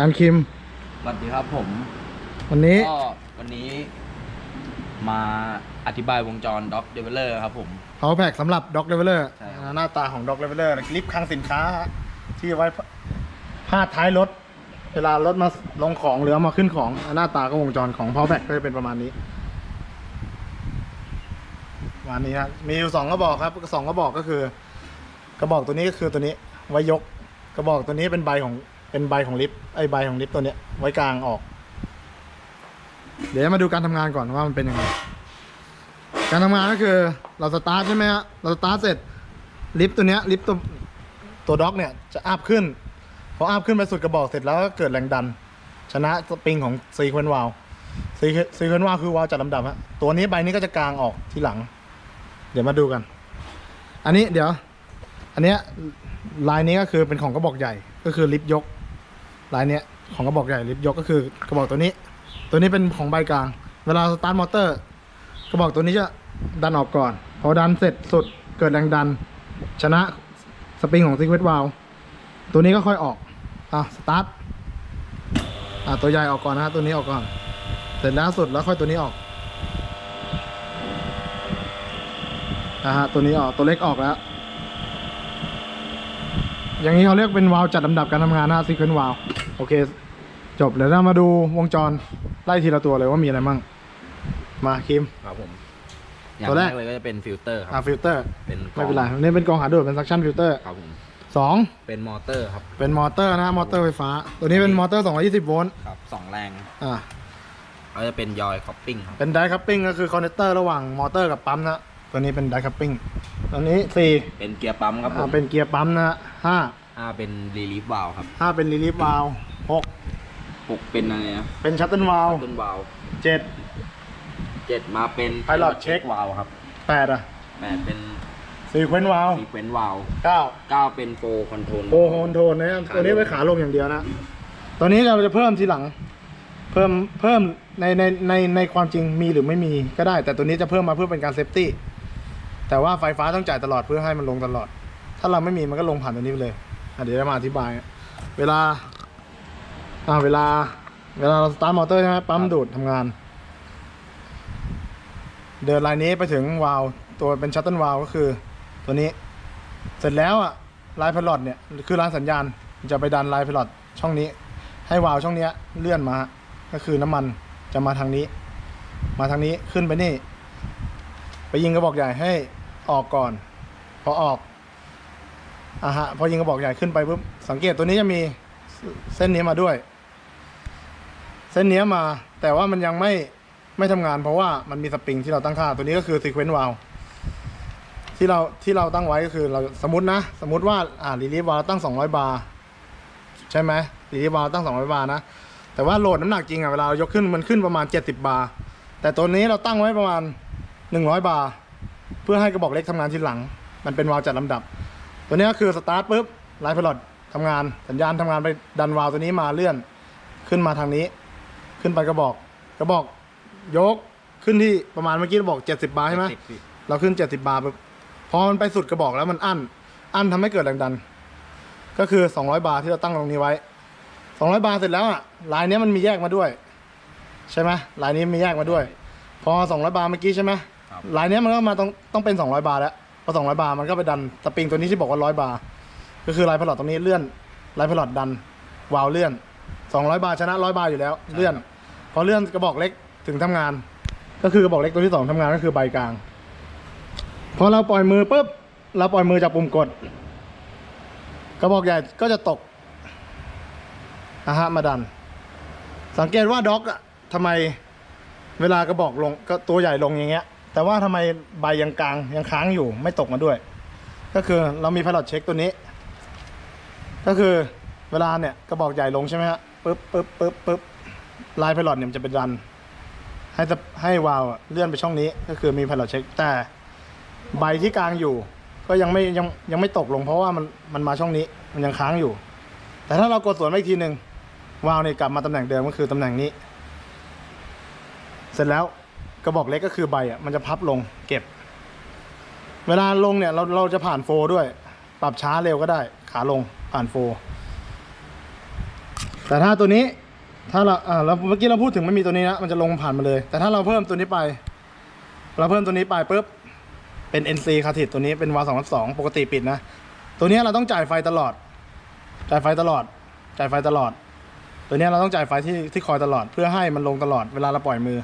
เอาจานคิม สวัสดีครับผม วันนี้ก็วันนี้ มาอธิบายวงจรด็อกเดเวลเลอร์ครับผม power pack สำหรับ dog leveler ใช่ครับ หน้าตาของ dog leveler ลิฟต์คลังสินค้า ที่ไว้พาดท้ายรถ เวลารถมาลงของหรือเอามาขึ้นของหน้าตาก็วงจรของ power pack ก็จะเป็นประมาณนี้ประมาณนี้นะมีอยู่สองกระบอกครับสองกระบอกก็คือ กระบอกตัวนี้ก็คือตัวนี้ไว้ยก กระบอกตัวนี้เป็นใบของ เป็นใบของลิฟต์ไอใบของลิฟต์ตัวเนี้ยไว้กลางออก เดี๋ยวมาดูการทำงานก่อนว่ามันเป็นยังไง การทำงานก็คือเราสตาร์ทใช่ไหมฮะเราสตาร์ทเสร็จลิฟต์ตัวเนี้ยลิฟต์ตัวตัวด็อกเนี่ยจะอัพขึ้นพออัพขึ้นไปสุดกระบอกเสร็จแล้วก็เกิดแรงดัน ชนะสปริงของซีเควนวาลซีซีเควนวาลคือวาลจัดลำดับฮะตัวนี้ใบนี้ก็จะกลางออกทีหลัง เดี๋ยวมาดูกัน อันนี้เดี๋ยว อันเนี้ยลายนี้ก็คือเป็นของกระบอกใหญ่ก็คือลิฟต์ยก ลายเนี้ยของกระบอกใหญ่ลิฟต์ยกก็คือกระบอกตัวนี้ ตัวนี้เป็นของใบกลาง เวลาสตาร์ทมอเตอร์กระบอกตัวนี้จะดันออกก่อนพอดันเสร็จสุดเกิดแรงดัน ชนะสปริงของซิกเวตวาลตัวนี้ก็ค่อยออกอะสตาร์ทอะตัวใหญ่ออกก่อนนะฮะตัวนี้ออกก่อน เสร็จแล้วสุดแล้วค่อยตัวนี้ออกนะฮะตัวนี้ออกตัวเล็กออกแล้ว อย่างนี้เขาเรียกเป็นวาล์วจัดลำดับการทำงานนะซีเควนต์วาล์วโอเค จบเดี๋ยวเรามาดูวงจรไล่ทีละตัวเลยว่ามีอะไรมั่ง มาคิม ครับผมอย่างตัวแรแรก กเลยก็จะเป็นฟิลเตอร์คอ่ารับ ฟิลเตอร์เป็นกไม่เป็นไรนี่เป็นกรองหาดูดเป็นซักชั่นฟิลเตอร์ครับผม สองเป็นมอเตอร์ครับ เป็นมอเตอร์นะมอเตอร์ไฟฟ้า ตัวนี้เป็นมอเตอร์220โวลต์ครับสองแรงอ่า ก็จะเป็นยอยคอปปิ้งครับ เป็นไดคัพปิ้งก็คือคอนเนคเตอร์ระหว่างมอเตอร์กับปั๊มนะ ตัวนี้เป็นไดคัพปิ้งตัวนี้สี่เป็นเกียร์ปั๊มครับผอ่ามเป็นเกียร์ปั๊มนะห้าห้าเป็นรีลีฟวาลครับห้าเป็นรีลีฟวาลหกหกเป็นอะไรนะเป็นชัตเติลวาลต้นวาลเจ็ด เจ็ดมาเป็น Pilot check วาลครับแปดอะแปดเป็นซีเควนต์วาลซีเควนต์วาลเก้าเก้าเป็นโฟคอนโทรล โอโฮนโทนนะตัวนี้ไว้ขาลงอย่างเดียวนะตัวนี้เราจะเพิ่มทีหลัง เพิ่มเพิ่มในในในในความจริงมีหรือไม่มีก็ได้ แต่ตัวนี้จะเพิ่มมาเพื่อเป็นการเซฟตี้ แต่ว่าไฟฟ้าต้องจ่ายตลอดเพื่อให้มันลงตลอด ถ้าเราไม่มีมันก็ลงผ่านตัวนี้ไปเลยอะเดี๋ยวจะมาอธิบาย เวลาอ่าเวลา เวลาเราสตาร์ทมอเตอร์ใช่ไหมปั๊มดูดทำงาน เดินลายนี้ไปถึงวาล์วตัวเป็นชัตเติลวาล์วก็คือ ตัวนี้ เสร็จแล้วอะลายพลอตเนี่ยคือร้านสัญญาณจะไปดันลายพลอตช่องนี้ ให้วาล์วช่องเนี้ยเลื่อนมา ก็คือน้ำมันจะมาทางนี้ มาทางนี้ขึ้นไปนี่ ไปยิงกระบอกใหญ่ให้ ออกก่อน พอออกอะฮะพอยิงกระบอกใหญ่ขึ้นไปปุ๊บสังเกตตัวนี้จะมีเส้นนี้มาด้วย เส้นนี้มา แต่ว่ามันยังไม่ไม่ทำงาน เพราะว่ามันมีสปริงที่เราตั้งค่า ตัวนี้ก็คือซีเควนต์วาลที่เราที่เราตั้งไว้ก็คือเราสมมตินะ สมมติว่าอ่ารีลีฟวาลตั้ง 200 บาร์ใช่ไหมรีลีฟวาลตั้ง 200 บาร์นะแต่ว่าโหลดน้ำหนักจริงอะเวลาเรายกขึ้นมันขึ้นประมาณ 70 บาร์แต่ตัวนี้เราตั้งไว้ประมาณ 100 บาร์ เพื่อให้กระบอกเล็กทำงานทีหลัง มันเป็นวาล์วจัดลำดับ ตัวนี้ก็คือสตาร์ทปุ๊บไลฟ์พลอตทำงานสัญญาณทำงานไปดันวาล์วตัวนี้มาเลื่อนขึ้นมาทางนี้ ขึ้นไปกระบอกกระบอกยกขึ้นที่ประมาณเมื่อกี้เราบอก 70 บาร์ใช่ไหมเราขึ้น 70 บาร์ปุ๊บพอมันไปสุดกระบอกแล้วมันอั้น อั้นทำให้เกิดแรงดัน ก็คือ 200 บาร์ที่เราตั้งตรงนี้ไว้ 200 บาร์เสร็จแล้วอะลายเนี้ยมันมีแยกมาด้วย ใช่ไหมลายนี้มีแยกมาด้วย พอ 200 บาร์เมื่อกี้ใช่ไหม ครับลายเนี้ยมันก็มาต้องต้องเป็น 200 บาร์แล้วพอ200 บาร์มันก็ไปดันสปริงตัวนี้ที่บอกว่า 100 บาร์ก็คือลายพลอตตรงนี้เลื่อนลายพลอตดันวาล์วเลื่อน 200 บาร์ชนะ 100 บาร์อยู่แล้วเลื่อน พอเลื่อนกระบอกเล็กถึงทำงาน ก็คือกระบอกเล็กตัวที่สองทำงานก็คือใบกลางพอเราปล่อยมือปุ๊บเราปล่อยมือจากปุ่มกด กระบอกใหญ่ก็จะตกนะฮะมาดัน สังเกตว่าด็อกอะทำไมเวลากระบอกลงก็ตัวใหญ่ลงอย่างเงี้ย แต่ว่าทำไมใบยังกลางยังค้างอยู่ไม่ตกมาด้วย ก็คือเรามีพลอตเช็คตัวนี้ ก็คือเวลาเนี่ยกระบอกใหญ่ลงใช่ไหมฮะปึ๊บปึ๊บปึ๊บปึ๊บลายพลอตเนี่ยมันจะเป็นดัน ให้สะให้วาล์วเลื่อนไปช่องนี้ ก็คือมีพลอตเช็คแต่ใบที่กลางอยู่ ก็ยังไม่ยังยังไม่ตกลง เพราะว่ามันมันมาช่องนี้มันยังค้างอยู่ แต่ถ้าเรากดสวนไปอีกทีหนึ่งวาล์วเนี่ยกลับมาตำแหน่งเดิมก็คือตำแหน่งนี้ เสร็จแล้ว กระบอกเล็กก็คือใบอะมันจะพับลงเก็บ เวลาลงเนี่ยเราเราจะผ่านโฟด้วย ปรับช้าเร็วก็ได้ ขาลงผ่านโฟ แต่ถ้าตัวนี้ถ้าเราอ่าเราเมื่อกี้เราพูดถึงไม่มีตัวนี้นะมันจะลงผ่านมาเลย แต่ถ้าเราเพิ่มตัวนี้ไป เราเพิ่มตัวนี้ไปปุ๊บเป็น NC คาทิดตัวนี้เป็นวาล์วสองสองปกติปิดนะ ตัวนี้เราต้องจ่ายไฟตลอด จ่ายไฟตลอด จ่ายไฟตลอด ตัวนี้เราต้องจ่ายไฟที่ที่คอยตลอด เพื่อให้มันลงตลอดเวลาเราปล่อยมือ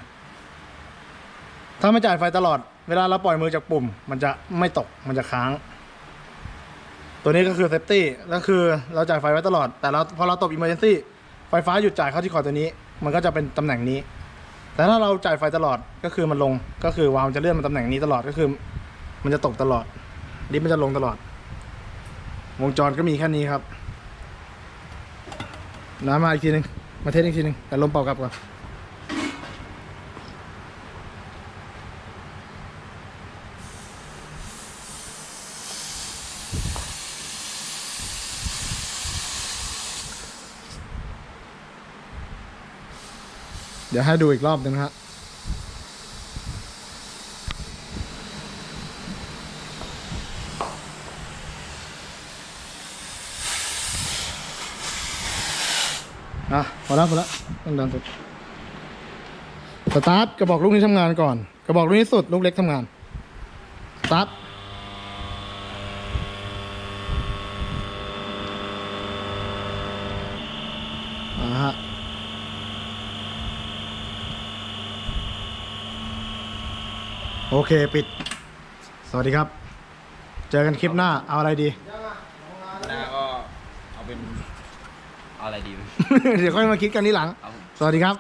ถ้าไม่จ่ายไฟตลอด เวลาเราปล่อยมือจากปุ่ม มันจะไม่ตกมันจะค้าง ตัวนี้ก็คือเซฟตี้ก็คือเราจ่ายไฟไว้ตลอด แต่เราพอเราตกอิมเมอร์เจนซี่ไฟฟ้าหยุดจ่ายเข้าที่คอยตัวนี้ มันก็จะเป็นตำแหน่งนี้ แต่ถ้าเราจ่ายไฟตลอดก็คือมันลงก็คือวาล์วจะเลื่อนมาตำแหน่งนี้ตลอดก็คือ มันจะตกตลอดลิฟต์มันจะลงตลอด วงจรก็มีแค่นี้ครับน้ำมาอีกทีหนึ่งมาเทสอีกทีหนึ่งแต่ลมเป่ากลับก่อน เดี๋ยวให้ดูอีกรอบหนึงนะฮะอะพอแล้วพอแล้วต้องดันสุดสตาร์ทกระบอกลูกนี้ทำงานก่อน กระบอกลูกนี้สุดลูกเล็กทำงานสตาร์ทอ่าฮะ โอเคปิด สวัสดีครับ เจอกันคลิปหน้าเอาอะไรดี หน้าก็เอาเป็นเอาอะไรดี เดี๋ยวค่อยมาคิดกันทีหลัง เอา สวัสดีครับ